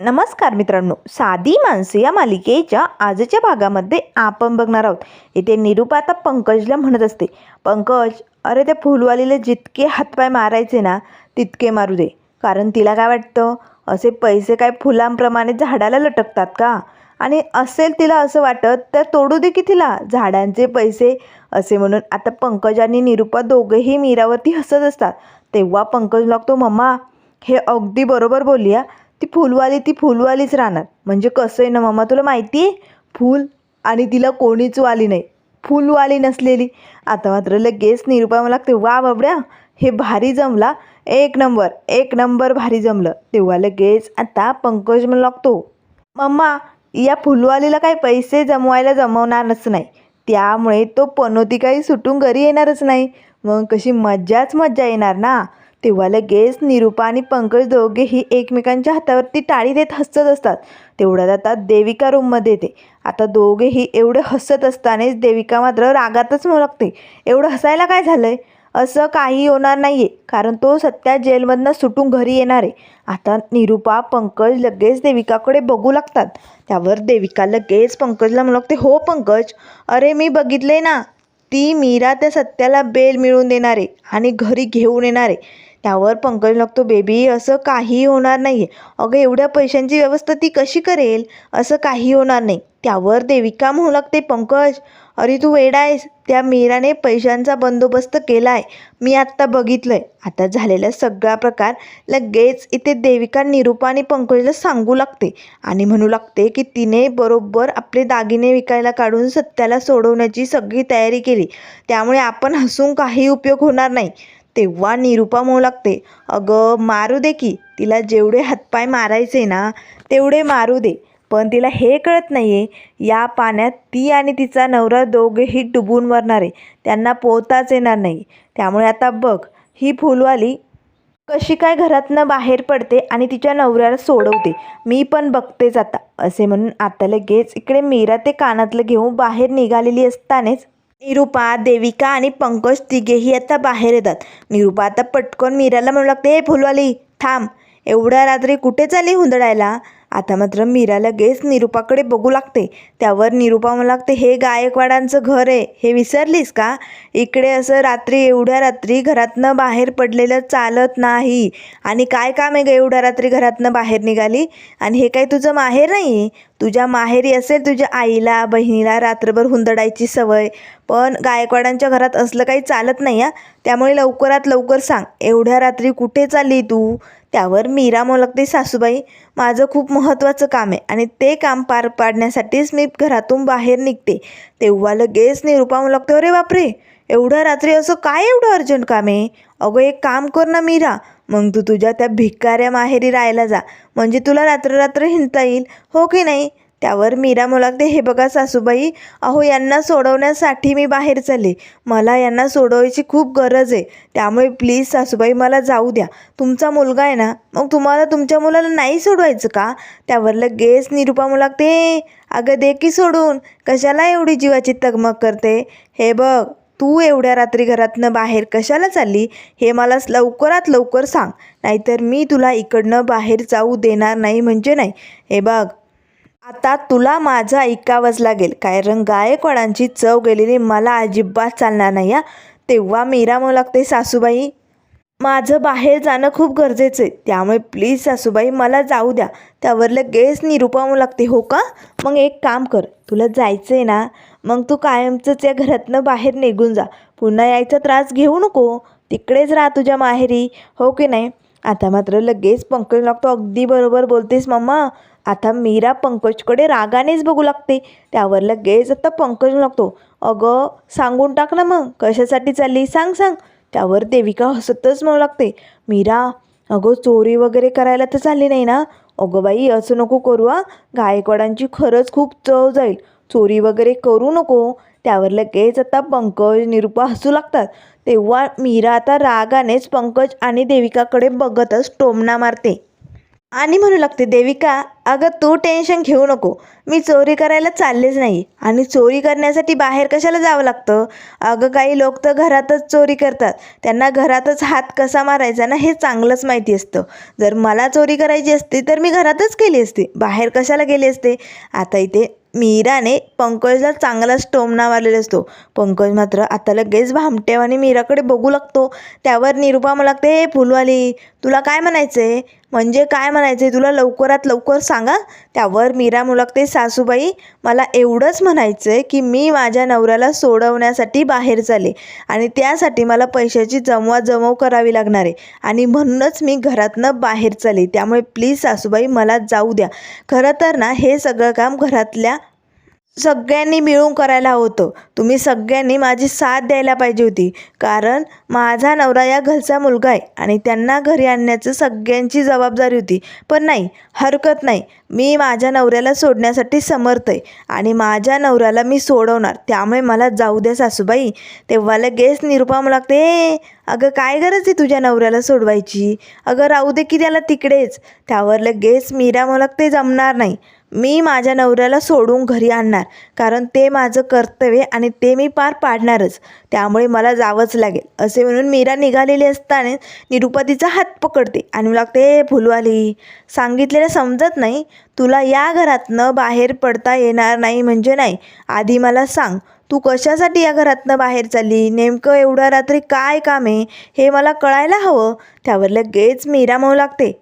नमस्कार मित्रांनो साधी माणसे या मालिकेच्या आजच्या भागामध्ये आपण बघणार आहोत. इथे निरूपा आता पंकजला म्हणत असते पंकज अरे त्या फुलवालीला जितके हातपाय मारायचे ना तितके मारू दे. कारण तिला काय वाटतं असे पैसे काय फुलांप्रमाणे झाडाला लटकतात का? आणि असेल तिला असं वाटत तर तोडू दे की तिला. झाडांचे पैसे असे म्हणून आता पंकज आणि निरूपा दोघेही मीरावरती हसत असतात. तेव्हा पंकज लागतो मम्मा हे अगदी बरोबर बोलूया ती फुलवाली ती फुलवालीच राहणार. म्हणजे कसं आहे ना मम्मा तुला माहिती आहे फूल आणि तिला कोणीच वाली नाही. फुलवाली नसलेली. आता मात्र लगेच निरुपा मला लागते. वा बाबड्या हे भारी जमला. एक नंबर एक नंबर भारी जमलं. तेव्हा लगेच आता पंकज मला लागतो मम्मा या फुलवालीला काही पैसे जमवायला जमवणारच नाही. त्यामुळे तो पनोती काही सुटून घरी येणारच नाही. मग कशी मज्जाच मज्जा येणार ना? तेव्हा लगेच निरूपा आणि पंकज दोघेही एकमेकांच्या हातावरती टाळी देत हसत असतात. तेवढ्यात आता देविका रूममध्ये येते. आता दोघेही एवढे हसत असतानाच देविका मात्र रागातच म्हणू लागते एवढं हसायला काय झालं आहे असं काही होणार नाही आहे कारण तो सध्या जेलमधनं सुटून घरी येणार आहे. आता निरूपा पंकज लगेच देविकाकडे बघू लागतात. त्यावर देविका लगेच पंकजला म्हणू लागते हो पंकज अरे मी बघितले ना ती मीरा त्या सत्याला बेल मिळवून देणार आहे आणि घरी घेऊन येणार आहे. त्यावर पंकज लागतो बेबी असं काही होणार नाही आहे अगं एवढ्या पैशांची व्यवस्था ती कशी करेल? असं काही होणार नाही. त्यावर देविका म्हणू लागते पंकज अरे तू वेडा आहेस. त्या मीराने पैशांचा बंदोबस्त केला आहे मी आत्ता बघितलं आहे आता झालेला सगळा प्रकार लगेच इथे देविका निरूपा आणि पंकजला सांगू लागते आणि म्हणू लागते की तिने बरोबर आपले दागिने विकायला काढून सत्याला सोडवण्याची सगळी तयारी केली. त्यामुळे आपण हसून काही उपयोग होणार नाही. तेव्हा निरूपा म्हणू लागते. अगं मारू दे की तिला जेवढे हातपाय मारायचे ना तेवढे मारू दे. पण तिला हे कळत नाही आहे या पाण्यात ती आणि तिचा नवरा दोघेही डुबून मरणार. आहे त्यांना पोहताच येणार नाही. त्यामुळे आता बघ ही फुलवाली कशी काय घरातनं बाहेर पडते आणि तिच्या नवऱ्याला सोडवते. मी पण बघतेच आता. असे म्हणून आता लगेच इकडे मीरा ते कानातलं घेऊन बाहेर निघालेली असतानाच निरूपा देविका आणि पंकज तिघेही आता बाहेर येतात. निरूपा आता पटकन मीराला म्हणू लागते हे फुलवाली थांब. एवढ्या रात्री कुठे चालली हुंदडायला? आता मात्र मीरा लगेच निरूपाकडे बघू लागते. त्यावर निरूपा म्हणू लागते हे गायकवाडांचं घर आहे हे विसरलीस का? इकडे असं रात्री एवढ्या रात्री घरातनं बाहेर पडलेलं चालत नाही. आणि काय काम आहे ग एवढ्या रात्री घरातनं बाहेर निघाली? आणि हे काही तुझं माहेर नाही? तुझ्या माहेरी असेल तुझ्या आईला बहिणीला रात्रभर हुंदडायची सवय. पण गायकवाडांच्या घरात असलं काही चालत नाही हा? त्यामुळे लवकरात लवकर सांग एवढ्या रात्री कुठे चालली तू? त्यावर मीरा मोलकते सासूबाई माझं खूप महत्त्वाचं काम आहे आणि ते काम पार पाडण्यासाठीच मी घरातून बाहेर निघते. तेव्हा लगेच निरूपा लागतो अरे बापरे! एवढं रात्री असं काय एवढं अर्जंट काम आहे? अगं एक काम कर ना मीरा. मग तू तुझ्या त्या भिकाऱ्या माहेरी राहायला जा. म्हणजे तुला रात्र रात्र हिंडता येईल. हो की नाही? त्यावर मीरा मुलागते हे बघा सासूबाई अहो यांना सोडवण्यासाठी मी बाहेर चालले. मला यांना सोडवायची खूप गरज आहे. त्यामुळे प्लीज सासूबाई मला जाऊ द्या. तुमचा मुलगा आहे ना मग तुम्हाला तुमच्या मुलाला नाही सोडवायचं का? त्यावर लगेच निरूपा मुलागते अगं दे की सोडून. कशाला एवढी जीवाची तगमग करते? हे बघ तू एवढ्या रात्री घरातनं बाहेर कशाला चालली? हे मला लवकरात लवकर सांग. नाहीतर मी तुला इकडनं बाहेर जाऊ देणार नाही म्हणजे नाही. हे बघ आता तुला माझं ऐकावंच लागेल. कारण गायकवाडांची चव गेलेली मला अजिबात चालणार नाही या तेव्हा मीरा म्हणू लागते सासूबाई माझं बाहेर जाणं खूप गरजेचं आहे. त्यामुळे प्लीज सासूबाई मला जाऊ द्या. त्यावर लगेच निरूपा म्हणू लागते हो का? मग एक काम कर. तुला जायचं आहे ना मग तू कायमचंच या घरातनं बाहेर निघून जा. पुन्हा यायचा त्रास घेऊ नको. तिकडेच राहा तुझ्या माहेरी. हो की नाही? आता मात्र लगेच पंकज लागतो अगदी बरोबर बोलतेस मम्मा आता मीरा पंकजकडे रागानेच बघू लागते. त्यावर लगेच आता पंकज लागतो अगं सांगून टाक ना मग कशासाठी चालली सांग सांग. त्यावर देविका हसतच म्हणू लागते. मीरा अगं चोरी वगैरे करायला तर चालली नाही ना? अगं बाई असं नको करू हा. गायकवाडांची खरंच खूप चव जाईल. चोरी वगैरे करू नको. त्यावर लगेच आता पंकज निरूपा हसू लागतात. तेव्हा मीरा आता रागानेच पंकज आणि देविकाकडे बघतच टोमणा मारते. आणि म्हणू लागते देविका अगं तू टेन्शन घेऊ नको. मी चोरी करायला चाललेच नाही. आणि चोरी करण्यासाठी बाहेर कशाला जावं लागतं? अगं काही लोक तर घरातच चोरी करतात. त्यांना घरातच हात कसा मारायचा ना हे चांगलंच माहिती असतं. जर मला चोरी करायची असती तर मी घरातच केली असती. बाहेर कशाला गेली असते? आता इथे मीराने पंकजला चांगलाच टोमणा मारलेला असतो. पंकज मात्र आता लगेच भामटेवाने मीराकडे बघू लागतो. त्यावर निरुपा मला लागते हे फुलवाली तुला काय म्हणायचं आहे म्हणजे काय म्हणायचं आहे तुला? लवकरात लवकर सांगा. त्यावर मीरा मुलगते सासूबाई मला एवढंच म्हणायचं आहे की मी माझ्या नवऱ्याला सोडवण्यासाठी बाहेर चाले आणि त्यासाठी मला पैशाची जमवाजमव करावी लागणार आहे. आणि म्हणूनच मी घरातनं बाहेर चाले त्यामुळे प्लीज सासूबाई मला जाऊ द्या. खरं तर ना हे सगळं काम घरातल्या सगळ्यांनी मिळून करायला होतं. तुम्ही सगळ्यांनी माझी साथ द्यायला पाहिजे होती. कारण माझा नवरा या घरचा मुलगा आहे आणि त्यांना घरी आणण्याचं सगळ्यांची जबाबदारी होती. पण नाही हरकत नाही. मी माझ्या नवऱ्याला सोडण्यासाठी समर्थ आहे आणि माझ्या नवऱ्याला मी सोडवणार. त्यामुळे मला जाऊ द्या सासूबाई. तेव्हा लगेच निरुपा मला लागते अगं काय गरज आहे तुझ्या नवऱ्याला सोडवायची? अगं राहू दे की त्याला तिकडेच. त्यावर लगेच मीरा मला ते जमणार नाही. मी माझ्या नवऱ्याला सोडून घरी आणणार कारण ते माझं कर्तव्य आणि ते मी पार पाडणारच. त्यामुळे मला जावंच लागेल असे म्हणून मीरा निघालेली असताना निरुपा तिचा हात पकडते आणि मला लागते फुलवाली सांगितलेलं समजत नाही. तुला या घरातनं बाहेर पडता येणार नाही म्हणजे नाही. आधी मला सांग तू कशासाठी या घरातनं बाहेर चालली? नेमकं एवढ्या रात्री काय काम आहे? हे मला कळायला हवं. त्यावर लगेच मीरा म्हणू लागते.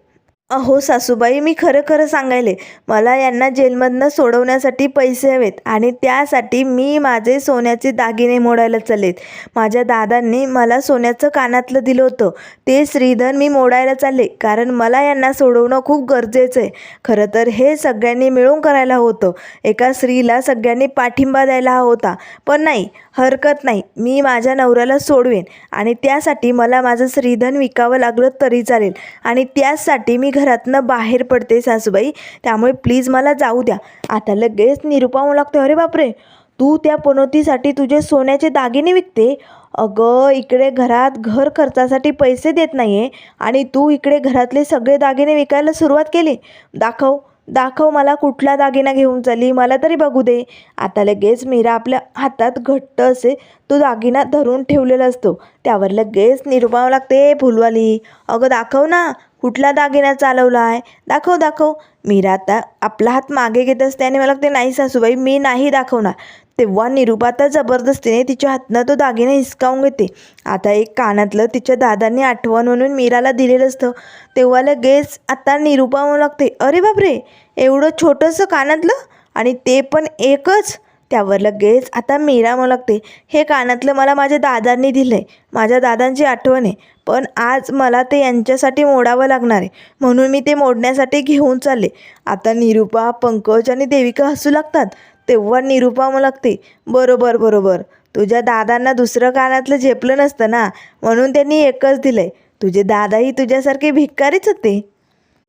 अहो सासूबाई मी खरं खरं सांगायले. मला यांना जेलमधनं सोडवण्यासाठी पैसे हवेत आणि त्यासाठी मी माझे सोन्याचे दागिने मोडायला चाललेत. माझ्या दादांनी मला सोन्याचं कानातलं दिलं होतं. ते श्रीधन मी मोडायला चालले कारण मला यांना सोडवणं खूप गरजेचं आहे. खरं तर हे सगळ्यांनी मिळून करायला होतं. एका स्त्रीला सगळ्यांनी पाठिंबा द्यायला हवा होता. पण नाही हरकत नाही. मी माझ्या नवऱ्याला सोडवेन आणि त्यासाठी मला माझं श्रीधन विकावं लागलं तरी चालेल. आणि त्यासाठी मी घरातनं बाहेर पडते सासूबाई. त्यामुळे प्लीज मला जाऊ द्या. आता लगेच निरुपा म्हणू लागते अरे बापरे तू त्या पनोतीसाठी तुझे सोन्याचे दागिने विकते? अगं इकडे घरात घर खर्चासाठी पैसे देत नाही आहे आणि तू इकडे घरातले सगळे दागिने विकायला सुरुवात केली. दाखव दाखव मला कुठला दागिना घेऊन चाली मला तरी बघू दे. आता लगेच मीरा आपल्या हातात घट्ट असे तो दागिना धरून ठेवलेला असतो. त्यावर लगेच निरुपावं लागते फुलवाली अगं दाखव ना कुठला दागिना चालवला आहे दाखव दाखव. मीरा आता आपला हात मागे घेत असते आणि मला ते नाही सासूबाई मी नाही दाखवणार. तेव्हा निरुपा तर जबरदस्तीने तिच्या हातनं तो दागिना हिसकावून घेते. आता एक कानातलं तिच्या दादांनी आठवण म्हणून मीराला दिलेलं असतं. तेव्हा लगेच आता निरुपा म्हणू लागते. अरे बापरे! एवढं छोटंसं कानातलं? आणि ते पण एकच? त्यावर लगेच आता मीरा म्हणू लागते. हे कानातलं मला माझ्या दादांनी दिलं आहे माझ्या दादांची आठवण आहे. पण आज मला ते यांच्यासाठी मोडावं लागणार आहे. म्हणून मी ते मोडण्यासाठी घेऊन चालले. आता निरुपा पंकज आणि देविका हसू लागतात. तेव्हा निरुपा मग लागते बरोबर बरोबर. तुझ्या दादांना दुसरं कानातलं झेपलं नसतं ना? म्हणून त्यांनी एकच दिलंय. तुझे दादाही तुझ्यासारखे भिक्कारीच होते.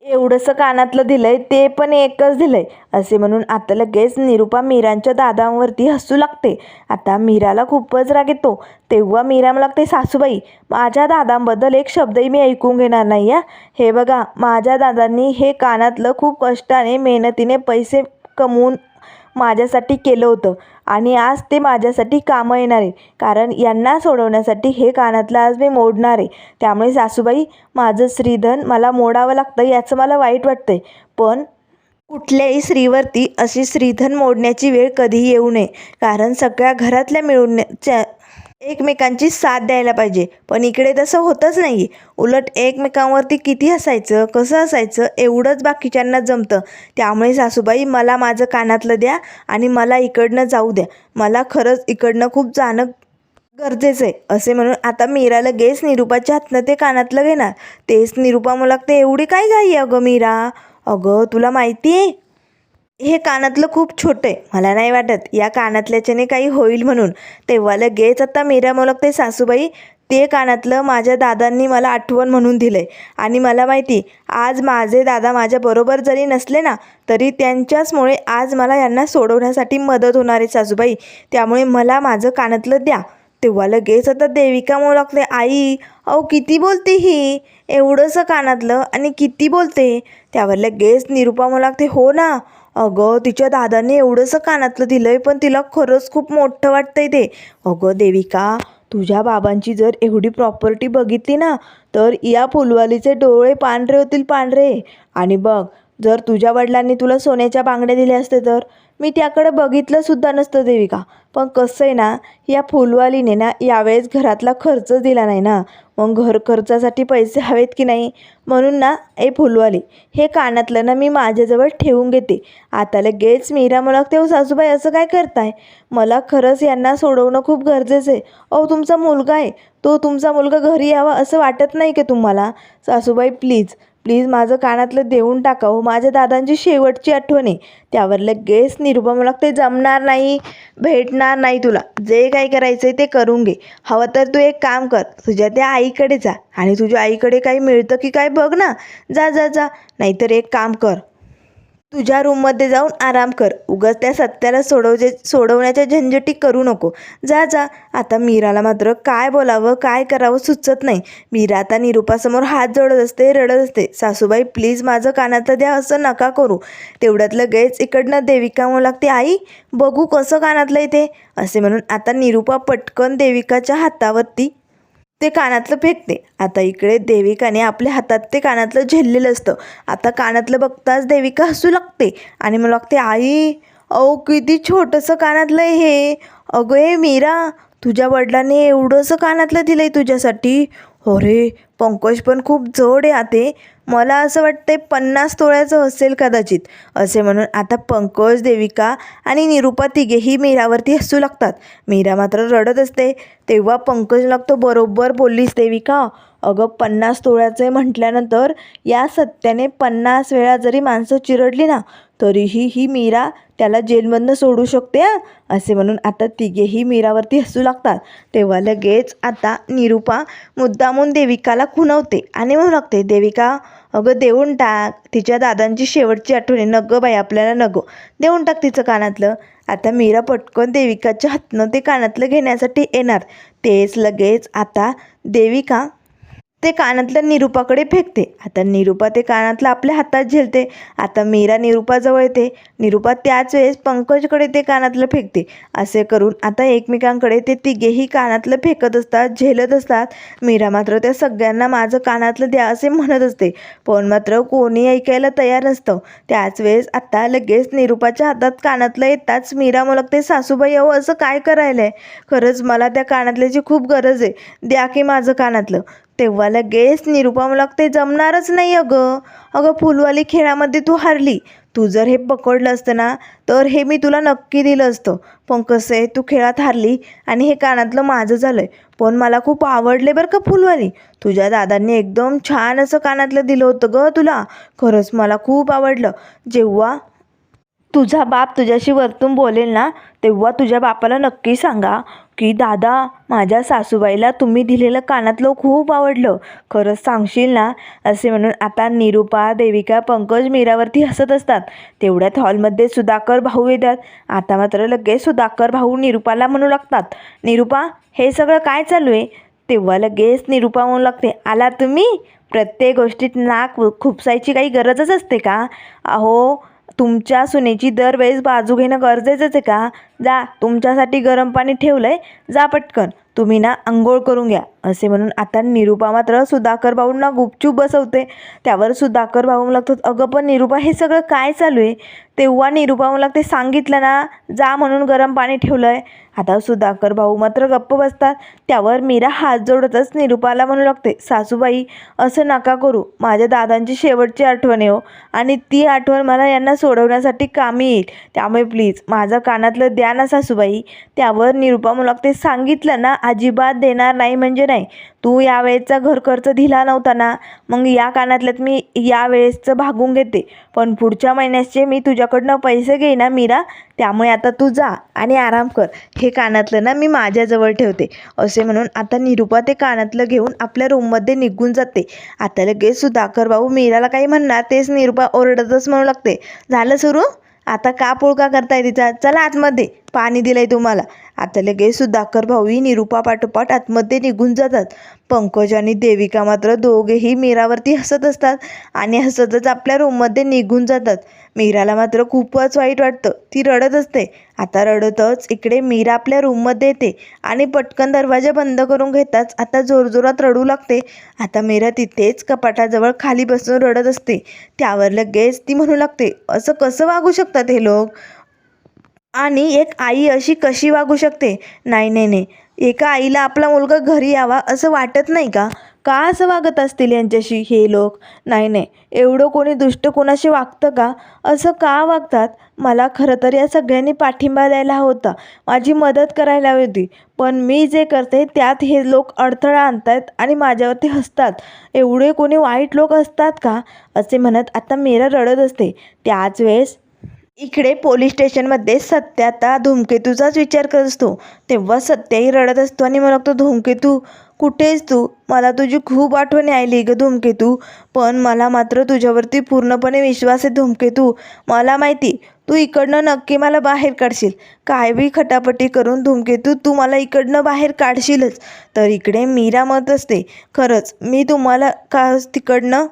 एवढंसं कानातलं दिलंय ते पण एकच दिलंय असे म्हणून आता लगेच निरुपा मीरांच्या दादांवरती हसू लागते. आता मीराला खूपच राग येतो. तेव्हा मीरा मला लागते सासूबाई माझ्या दादांबद्दल एक शब्दही मी ऐकून घेणार नाही या हे बघा माझ्या दादांनी हे कानातलं खूप कष्टाने मेहनतीने पैसे कमवून माझ्यासाठी केलं होतं. आणि आज ते माझ्यासाठी कामं येणार आहे कारण यांना सोडवण्यासाठी हे कानातलं आज मी मोडणार आहे. त्यामुळे सासूबाई माझं श्रीधन मला मोडावं लागतं याचं मला वाईट वाटतं आहे पण कुठल्याही स्त्रीवरती अशी श्रीधन मोडण्याची वेळ कधीही येऊ नये. कारण सगळ्या घरातल्या मिळूनच्या एकमेकांची साथ द्यायला पाहिजे. पण इकडे तसं होतच नाही. उलट एकमेकांवरती किती हसायचं कसं हसायचं एवढंच बाकीच्यांना जमतं. त्यामुळे सासूबाई मला माझं कानातलं द्या आणि मला इकडनं जाऊ द्या. मला खरंच इकडनं खूप जाणं गरजेचं आहे. असे म्हणून आता मीरा लगेच निरुपाच्या हातनं ते कानातलं घेणार. तेच निरुपा मला लागते एवढी काय घाई आहे अगं मीरा? अगं तुला माहिती आहे हे कानातलं खूप छोटं आहे. मला नाही वाटत. या कानातल्याच्याने काही होईल म्हणून. तेव्हा लगेच आता मीरा मोलकते सासूबाई ते कानातलं माझ्या दादांनी मला आठवण म्हणून दिलं आहे आणि मला माहिती आज माझे दादा माझ्याबरोबर जरी नसले ना तरी त्यांच्याचमुळे आज मला यांना सोडवण्यासाठी मदत होणार आहे सासूबाई. त्यामुळे मला माझं कानातलं द्या. तेव्हा लगेच आता देविका मोलकते आई अहो किती बोलते ही? एवढंसं कानातलं आणि किती बोलते? त्यावर लगेच निरुपा मला लागते हो ना अगं तिच्या दादाने एवढंसं कानातलं दिलंय पण तिला खरंच खूप मोठं वाटतंय ते. अगं देविका तुझ्या बाबांची जर एवढी प्रॉपर्टी बघितली ना तर या फुलवालीचे डोळे पांढरे होतील पांढरे. आणि बघ जर तुझ्या वडिलांनी तुला सोन्याच्या बांगड्या दिल्या असते तर? मी त्याकडे बघितलंसुद्धा नसतं देविका. पण कसं आहे ना या फुलवालीने ना यावेळेस घरातला खर्च दिला नाही ना. मग घर खर्चासाठी पैसे हवेत की नाही? म्हणून ना ए फुलवाली हे कानातलं ना मी माझ्याजवळ ठेवून घेते. आता लगेच मीरा मला तेव्हा सासूबाई असं काय करताय? मला खरंच यांना सोडवणं खूप गरजेचं आहे. अहो तुमचा मुलगा आहे. तो तुमचा मुलगा घरी यावा असं वाटत नाही का तुम्हाला? सासूबाई प्लीज प्लीज माझं कानातलं देऊन टाका हो माझ्या दादांची शेवटची आठवण आहे. त्यावर लगेच निरुपा मला ते जमणार नाही भेटणार नाही तुला. जे काही करायचं आहे ते करून घे. हवं तर तू एक काम कर. तुझ्या त्या आईकडे जा. आणि तुझ्या आईकडे काही मिळतं की काय बघ ना. जा जा जा. नाहीतर एक काम कर. तुझ्या रूममध्ये जाऊन आराम कर. उगाच त्या सत्याला सोडवजे सोडवण्याच्या झंझटी करू नको. जा जा. आता मीराला मात्र काय बोलावं काय करावं सुचत नाही. मीरा आता निरुपासमोर हात जोडत असते रडत असते. सासूबाई प्लीज माझं कानातलं द्या असं नका करू. तेवढ्यात लगेच इकडनं देविका म्हणू लागते आई बघू कसं कानातलं इथे. असे म्हणून आता निरुपा पटकन देविकाच्या हातावरती ते कानातलं फेकते. आता इकडे देविकाने आपल्या हातात ते कानातलं झेललेलं असतं. आता कानातलं बघताच देविका हसू लागते आणि मला लागते आई अहो किती छोटंसं कानातलं आहे हे. अगं हे मीरा तुझ्या वडिलांनी एवढंसं कानातलं दिलं आहे तुझ्यासाठी. अरे पंकज पण खूप जड आहे आते. मला असं वाटतंय पन्नास तोळ्याचं असेल कदाचित. असे म्हणून आता पंकज देविका आणि निरुपा तिघेही मीरावरती हसू लागतात. मीरा मात्र रडत असते. तेव्हा पंकज लागतो बरोबर बोललीस देविका. अगं पन्नास तोळ्याचं आहे म्हटल्यानंतर या सत्याने पन्नास वेळा जरी माणसं चिरडली ना तरीही ही मीरा त्याला जेलमधनं सोडू शकते असे म्हणून आता तिघेही मीरावरती हसू लागतात. तेव्हा लगेच आता निरुपा मुद्दामून देविकाला खुणवते आणि म्हणू लागते देविका अगं देऊन टाक. तिच्या दादांची शेवटची आठवणी नगं बाई आपल्याला नगो देऊन टाक तिचं कानातलं. आता मीरा पटकन देविकाच्या हातनं ते कानातलं घेण्यासाठी येणार. तेच लगेच आता देविका ते कानातलं निरुपाकडे फेकते. आता निरुपा ते कानातलं आपल्या हातात झेलते. आता मीरा निरुपाजवळ येते. निरुपा त्याच वेळेस पंकजकडे ते कानातलं फेकते. असे करून आता एकमेकांकडे ते तिघेही कानातलं फेकत असतात झेलत असतात. मीरा मात्र त्या सगळ्यांना माझं कानातलं द्या असे म्हणत असते. पण मात्र कोणी ऐकायला तयार नसतं. त्याच वेळेस आता लगेच निरुपाच्या हातात कानातलं येताच मीरा मुलगते सासूबाई अहो असं काय करायला आहे खरंच मला त्या कानातल्याची खूप गरज आहे. द्या की माझं कानातलं. तेव्हा लगेच निरुपमला ते जमणारच नाही अगं. अगं फुलवाली खेळामध्ये तू हारली. तू जर हे पकडलं असतं ना तर हे मी तुला नक्की दिलं असतं. पण कसं आहे तू खेळात हारली आणि हे कानातलं माझं झालं आहे पण मला खूप आवडले बरं का फुलवाली. तुझ्या दादांनी एकदम छान असं कानातलं दिलं होतं गं तुला. खरंच मला खूप आवडलं. जेव्हा तुझा बाप तुझ्याशी वरतून बोलेल ना तेव्हा तुझ्या बापाला नक्की सांगा की दादा माझ्या सासूबाईला तुम्ही दिलेलं कानातलं खूप आवडलं. खरंच सांगशील ना? असे म्हणून आता निरुपा देविका पंकज मीरावरती हसत असतात. तेवढ्यात हॉलमध्ये सुधाकर भाऊ येतात. आता मात्र लगेच सुधाकर भाऊ निरुपाला म्हणू लागतात. निरुपा हे सगळं काय चालू आहे? तेव्हा लगेच निरुपा म्हणू लागते आला तुम्ही? प्रत्येक गोष्टीत नाक खुपसायची काही गरजच असते का? अहो तुमच्या सुनेची दरवेळेस बाजू घेणं गरजेचंच आहे का? जा तुमच्यासाठी गरम पाणी ठेवलं आहे जा पटकन. तुम्ही ना आंघोळ करून घ्या. असे म्हणून आता निरुपा मात्र सुधाकर भाऊंना गुपचूप बसवते. त्यावर सुधाकर भाऊ लागतात अगं पण निरुपा हे सगळं काय चालू आहे? तेव्हा निरुपा लागते सांगितलं ना जा म्हणून गरम पाणी ठेवलं आहे आता सुधाकर भाऊ मात्र गप्प बसतात. त्यावर मीरा हात जोडतच निरुपाला म्हणू लागते सासूबाई असं नका करू. माझ्या दादांची शेवटची आठवण आहे हो. आणि ती आठवण मला यांना सोडवण्यासाठी कामी येईल. त्यामुळे प्लीज माझं कानातलं द्या ना सासूबाई. त्यावर निरुपा म्हणू लागते सांगितलं ना अजिबात देणार नाही म्हणजे नाही. तू यावेळेचा घर खर्च दिला नव्हता ना? मग या कानातल्यात मी यावेळेसचं भागून घेते. पण पुढच्या महिन्याचे मी तुझ्याकडनं पैसे घेईना मीरा. त्यामुळे आता तू जा आणि आराम कर. हे कानातलं ना मी माझ्याजवळ ठेवते. असे म्हणून आता निरुपा ते कानातलं घेऊन आपल्या रूममध्ये निघून जाते. आता लगेच सुधाकर भाऊ मीराला काही म्हणणार तेच निरुपा ओरडतच म्हणू लागते. झालं सुरू? आता का पुळका करताय तिचा? चला आतमध्ये. पाणी दिलंय तुम्हाला. आता लगेच सुधाकर भाऊही निरुपा पाठोपाठ आतमध्ये निघून जातात. पंकज आणि देविका मात्र दोघेही मीरावरती हसत असतात आणि हसतच आपल्या रूममध्ये निघून जातात. मीराला मात्र खूपच वाईट वाटतं. ती रडत असते. आता रडतच इकडे मीरा आपल्या रूममध्ये येते आणि पटकन दरवाजा बंद करून घेताच आता जोरजोरात रडू लागते. आता मीरा तिथेच कपाटाजवळ खाली बसून रडत असते. त्यावर लगेच ती म्हणू लागते असं कसं वागू शकतात हे लोक? आणि एक आई अशी कशी वागू शकते? नाही नाही नाही. एका आईला आपला मुलगा घरी यावा असं वाटत नाही का? का असं वागत असतील यांच्याशी हे लोक? नाही नाही. एवढं कोणी दुष्ट कोणाशी वागतं का? असं का वागतात? मला खरं तर या सगळ्यांनी पाठिंबा द्यायला होता. माझी मदत करायला हवी होती. पण मी जे करते त्यात हे लोक अडथळा आणतात आणि माझ्यावरती हसतात. एवढे कोणी वाईट लोक असतात का? असे म्हणत आता मेरा रडत असते. त्याच वेळेस इकडे पोलीस स्टेशनमध्ये सत्य आता धूमकेतूचाच विचार करत असतो. तेव्हा सत्याही रडत असतो आणि मला लागतो धूमकेतू कुठेच तू? मला तुझी खूप आठवण आली ग धूमकेतू. पण मला मात्र तुझ्यावरती पूर्णपणे विश्वास आहे धूमकेतू. मला माहिती तू इकडनं नक्की मला बाहेर काढशील. काय बी खटापटी करून धूमकेतू तू मला इकडनं बाहेर काढशीलच. तर इकडे मीरा मत असते खरंच मी तुम्हाला का तिकडनं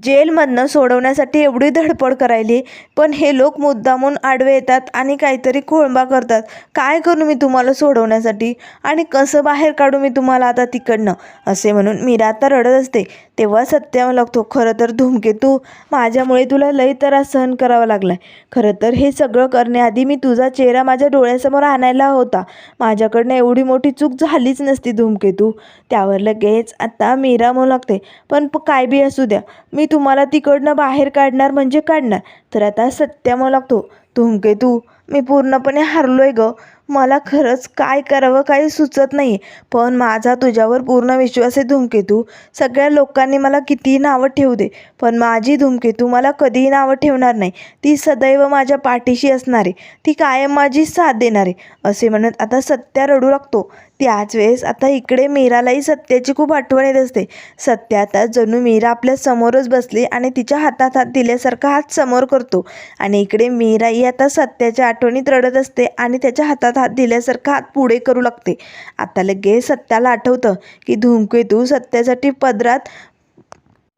जेलमधनं सोडवण्यासाठी एवढी धडपड करायली पण हे लोक मुद्दामून आडवे येतात आणि काहीतरी खोळंबा करतात. काय करू मी तुम्हाला सोडवण्यासाठी? आणि कसं बाहेर काढू मी तुम्हाला आता तिकडनं? असे म्हणून मीरा आता रडत असते. तेव्हा सत्य लागतो. खरं तर धूमकेतू माझ्यामुळे तुला लई त्रास सहन करावा लागला खरं तर हे सगळं करण्याआधी मी तुझा चेहरा माझ्या डोळ्यासमोर आणायला होता. माझ्याकडनं एवढी मोठी चूक झालीच नसती धूमकेतू त्यावर लगेच आता मीरा म्हणू लागते पण काय बी असू द्या. मी तुम्हाला तिकडनं बाहेर काढणार म्हणजे काढणार. तर आता सत्य म्हणू लागतो धूमकेतू मी पूर्णपणे हरलो आहे ग. मला खरंच काय करावं काही सुचत नाही. पण माझा तुझ्यावर पूर्ण विश्वास आहे धूमकेतू. सगळ्या लोकांनी मला कितीही नावं ठेवू दे पण माझी धूमकेतू मला कधीही नावं ठेवणार नाही. ती सदैव माझ्या पाठीशी असणार. आहे ती कायम माझी साथ देणार. आहे असे म्हणत आता सत्या रडू लागतो. त्याच वेळेस आता इकडे मीरालाही सत्याची खूप आठवण येत असते. सत्य आता जणू मीरा आपल्या समोरच बसली आणि तिच्या हातात हात दिल्यासारखा हात समोर करतो. आणि इकडे मीराही आता सत्याच्या आठवणीत रडत असते आणि त्याच्या हातात हात दिल्यासारखा हात पुढे करू लागते. आता लगेच सत्याला आठवतं की धूमकेतू सत्यासाठी पदरात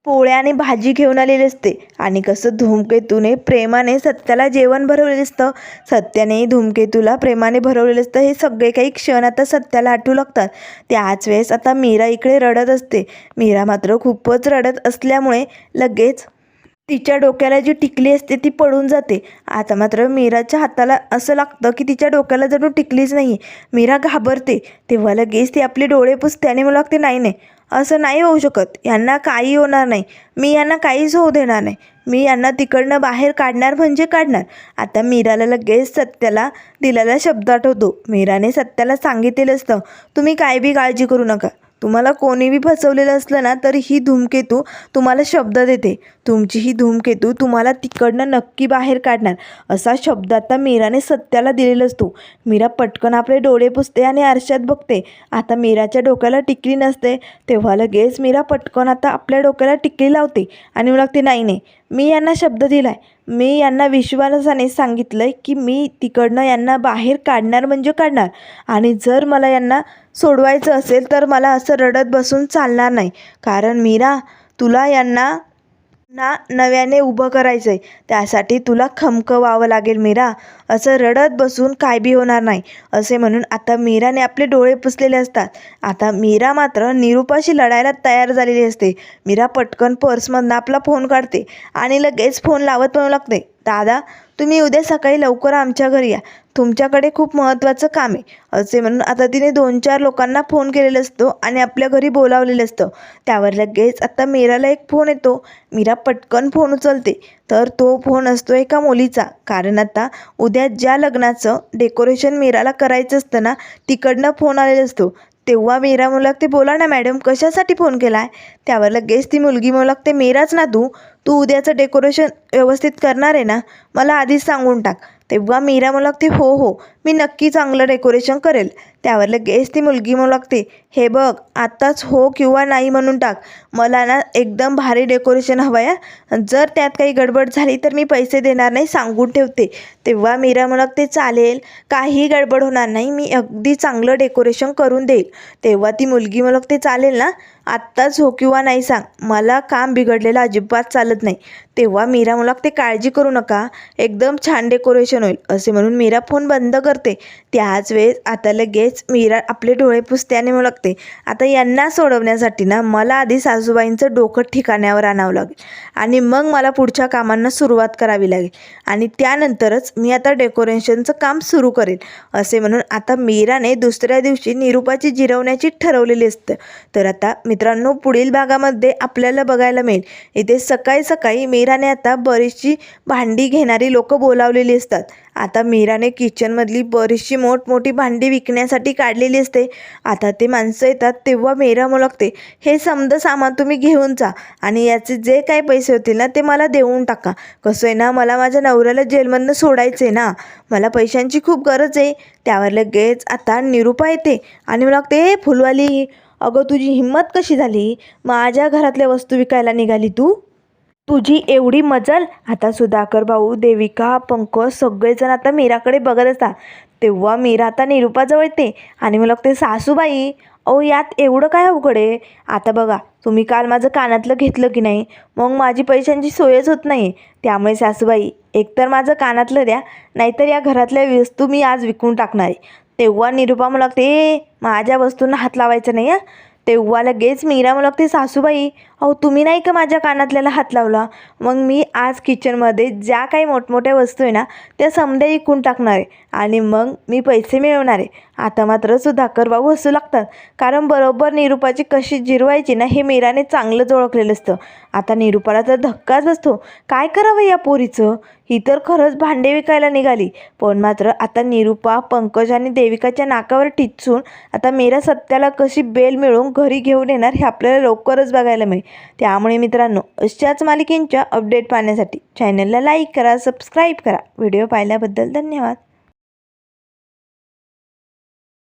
पोळ्या आणि भाजी घेऊन आलेली असते. आणि कसं धूमकेतूने प्रेमाने सत्याला जेवण भरवलेलं असतं. सत्याने धूमकेतूला प्रेमाने भरवलेलं असतं हे सगळे काही क्षण आता सत्याला आठवू लागतात. त्याच वेळेस आता मीरा इकडे रडत असते. मीरा मात्र खूपच रडत असल्यामुळे लगेच तिच्या डोक्याला जी टिकली असते ती पडून जाते. आता मात्र मीराच्या हाताला असं लागतं की तिच्या डोक्याला जणू टिकलीच नाही मीरा घाबरते. तेव्हा लगेच ती आपले डोळे पुसते आणि मला लागते नाही नाही असं नाही होऊ शकत. यांना काही होणार नाही. मी यांना काहीच होऊ देणार नाही. मी यांना तिकडनं बाहेर काढणार म्हणजे काढणार. आता मीराला लगेच सत्याला दिलेला शब्द आठवतो. मीराने सत्याला सांगितलेलं असतं तुम्ही काय बी काळजी करू नका. तुम्हाला कोणी बी फसवलेलं असलं ना तर ही धूमकेतू तुम्हाला शब्द देते. तुमची ही धूमकेतू तुम्हाला तिकडनं नक्की बाहेर काढणार. असा शब्द आता मीराने सत्याला दिलेला असतो मीरा पटकन आपले डोळे पुसते आणि आरशात बघते. आता मीराच्या डोक्याला टिकली नसते तेव्हा लगेच मीरा पटकन आता आपल्या डोक्याला टिकली लावते आणि मला लागते नाही नाही मी यांना शब्द दिला आहे मी यांना विश्वासाने सांगितलं आहे की मी तिकडनं यांना बाहेर काढणार म्हणजे काढणार. आणि जर मला यांना सोडवायचं असेल तर मला असं रडत बसून चालणार नाही. कारण मीरा तुला यांना ना नव्याने उभं करायचं आहे त्यासाठी तुला खमकवावं लागेल मीरा. असं रडत बसून काय बी होणार नाही असे म्हणून आता मीराने आपले डोळे पुसलेले असतात. आता मीरा मात्र निरूपाशी लढायला तयार झालेली असते. मीरा पटकन पर्समधनं आपला फोन काढते आणि लगेच फोन लावत म्हणू लागते दादा तुम्ही उद्या सकाळी लवकर आमच्या घरी या. तुमच्याकडे खूप महत्त्वाचं काम आहे. असे म्हणून आता तिने दोन चार लोकांना फोन केलेला असतो आणि आपल्या घरी बोलावलेलं असतं. त्यावर लगेच आता मीराला एक फोन येतो. मीरा पटकन फोन उचलते. तर तो फोन असतो एका मुलीचा. कारण आता उद्या ज्या लग्नाचं डेकोरेशन मीराला करायचं असतं ना तिकडनं फोन आलेला असतो. तेव्हा मीरा मुलाक ते बोला ना मॅडम कशासाठी फोन केला आहे त्यावर लगेच ती मुलगी म्हणू मेराच मीराच ना तू. तू उद्याचं डेकोरेशन व्यवस्थित करणार आहे ना? मला आधीच सांगून टाक. तेव्हा मीरा म्हणू लागते हो हो मी नक्की चांगलं डेकोरेशन करेल. त्यावर लगेच ती मुलगी म्हणू लागते हे बघ आत्ताच हो किंवा नाही म्हणून टाक. मला ना एकदम भारी डेकोरेशन हवं आहे जर त्यात काही गडबड झाली तर मी पैसे देणार नाही सांगून ठेवते. तेव्हा मीरा म्हणू लागते चालेल काही गडबड होणार नाही मी अगदी चांगलं डेकोरेशन करून देईल. तेव्हा ती मुलगी म्हणू लागते चालेल ना आत्ताच हो किंवा नाही सांग. मला काम बिघडलेलं अजिबात चालत नाही. तेव्हा मीरा म्हणू लागते काळजी करू नका एकदम छान डेकोरेशन होईल. असे म्हणून मीरा फोन बंद करते. त्याच वेळेस आता लगेच मीरा आपले डोळे पुसते म्हणू लागते. आता यांना सोडवण्यासाठी ना मला आधी सासूबाईंचं डोकं ठिकाण्यावर आणावं लागेल. आणि मग मला पुढच्या कामांना सुरुवात करावी लागेल. आणि त्यानंतरच मी आता डेकोरेशनचं काम सुरू करेल असे म्हणून आता मीराने दुसऱ्या दिवशी निरूपाची जिरवण्याची ठरवलेली असतं. तर आता मित्रांनो पुढील भागामध्ये आपल्याला बघायला मिळेल. इथे सकाळी सकाळी मीराने आता बरीचशी भांडी घेणारी लोकं बोलावलेली असतात. आता मीराने किचनमधली बरीचशी मोठमोठी भांडी विकण्यासाठी काढलेली असते. आता ते माणसं येतात तेव्हा मीरा लागते हे समजा सामान तुम्ही घेऊन जा आणि याचे जे काही पैसे होतील ना ते मला देऊन टाका. कसं आहे ना मला माझ्या नवऱ्याला जेलमधनं सोडायचं आहे ना. मला पैशांची खूप गरज आहे. त्यावर लगेच आता निरूपा येते आणि मला लागते हे फुलवाली अगं तुझी हिंमत कशी झाली? माझ्या घरातल्या वस्तू विकायला निघाली तू? तुझी एवढी मजल? आता सुधाकर भाऊ देविका पंकज सगळेजण आता मीराकडे बघत असतात. तेव्हा मीरा आता निरूपाजवळ येते आणि मला लागते सासूबाई अहो यात एवढं काय अवघड आहे? आता बघा तुम्ही काल माझं कानातलं घेतलं की नाही? मग माझी पैशांची सोयच होत नाही. त्यामुळे सासूबाई एकतर माझं कानातलं द्या नाहीतर या घरातल्या वस्तू मी आज विकून टाकणार आहे. तेव्हा निरूपा मला लागते माझ्या वस्तूंना हात लावायचं नाही हं? तेव्हा लगेच मीरा मला लागते सासूबाई अहो तुम्ही नाही का माझ्या कानातल्याला हात लावला? मग मी आज किचनमध्ये ज्या काही मोठमोठ्या वस्तू आहे ना त्या समद्या विकून टाकणार आहे आणि मग मी पैसे मिळवणार आहे. आता मात्र सुधाकर भाऊ हसू लागतात. कारण बरोबर निरूपाची कशी जिरवायची ना हे मीराने चांगलंच ओळखलेलं असतं. आता निरूपाला तर धक्काच बसतो. काय करावं या पोरीचं? ही तर खरंच भांडे विकायला निघाली. पण मात्र आता निरूपा पंकज आणि देविकाच्या नाकावर टिचून आता मीरा सत्याला कशी बेल मिळवून घरी घेऊन येणार हे आपल्याला लवकरच बघायला मिळेल. त्यामुळे मित्रांनो अशाच मालिकेंच्या अपडेट पाहण्यासाठी चॅनलला लाईक करा सबस्क्राईब करा. व्हिडिओ पाहिल्याबद्दल धन्यवाद.